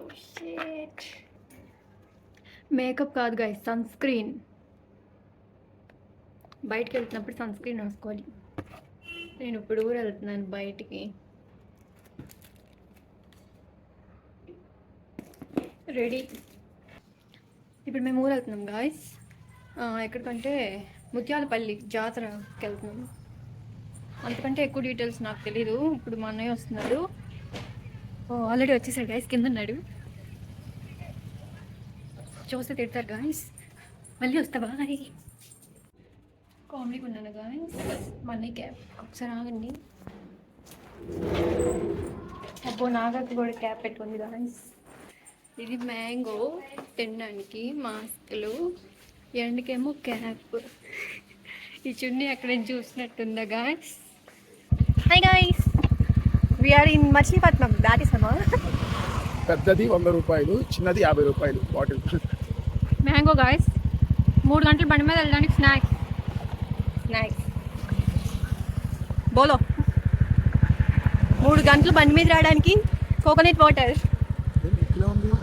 Oh, makeup కాదు గాయ sun screen బయటికి వెళ్తున్నప్పుడు సన్ స్క్రీన్ వేసుకోవాలి. నేను ఇప్పుడు కూడా వెళ్తున్నాను బయటికి. రెడీ ఇప్పుడు మేము ఊరు వెళ్తున్నాం గాయస్ ఎక్కడికంటే ముత్యాలపల్లి జాతరకి వెళ్తున్నాం. అంతకంటే ఎక్కువ డీటెయిల్స్ నాకు తెలీదు. ఇప్పుడు మా అన్నయ్య వస్తున్నాడు. ఓ ఆల్రెడీ వచ్చేసాడు గాయస్ కింద ఉన్నాడు చూస్తే తిడతారు గాయస్ మళ్ళీ వస్తా బాయ్ కామెడీకి ఉన్నాను గాయస్ మా అన్నయ్య క్యాబ్ ఒకసారి ఆగండి. అబ్బో నాగకి కూడా క్యాప్ పెట్టుకుంది గాయస్ ఇది మ్యాంగో తినడానికి మాస్కులు. ఎండకేమో క్యాప్ ఈ చున్నీ అక్కడ చూసినట్టుందా guys hi guys we are in Machilipatnam దాటిసామా పెద్దది వంద రూపాయలు చిన్నది యాభై రూపాయలు బాటిల్ మ్యాంగో గాయస్ మూడు గంటలు బండి మీద వెళ్ళడానికి స్నాక్స్ స్నాక్స్ బోలో. మూడు గంటలు బండి మీద రావడానికి కోకోనట్ వాటర్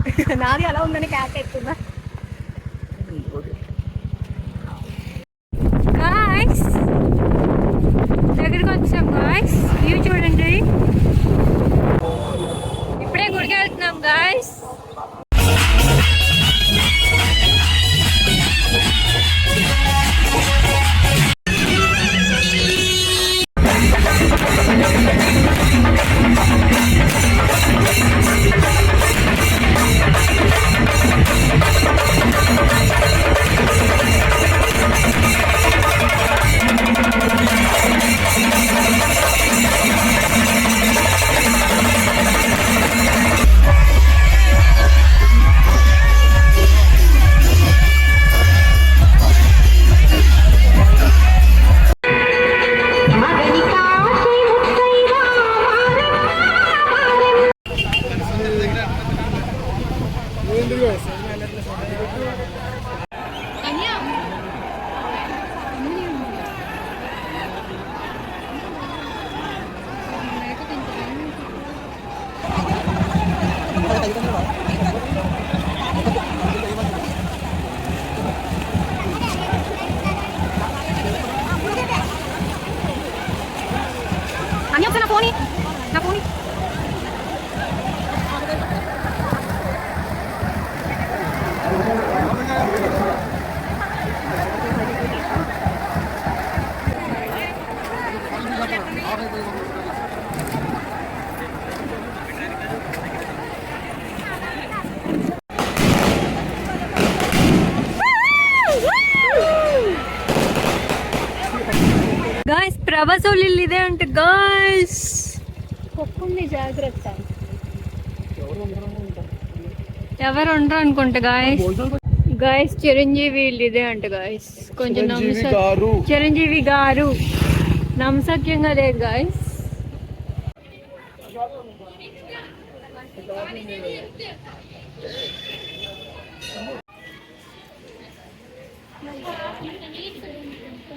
నాది అలా ఉందని క్యాక్ ఎత్తున్నా আমি হচ্ছে না ফোনই না ফোনই Thank you. ఇల్లు ఇదే అంటే గాయస్ ఒక్కుంది జాగ్రత్త. ఎవరు ఉండరు అనుకుంటా గాయస్ గాయస్ చిరంజీవి ఇదే అంట గాయస్ కొంచెం చిరంజీవి గారు. చిరంజీవి గారు. నమ్మసక్యంగా లేదు గాయస్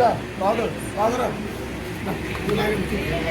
చూపించు తింటారా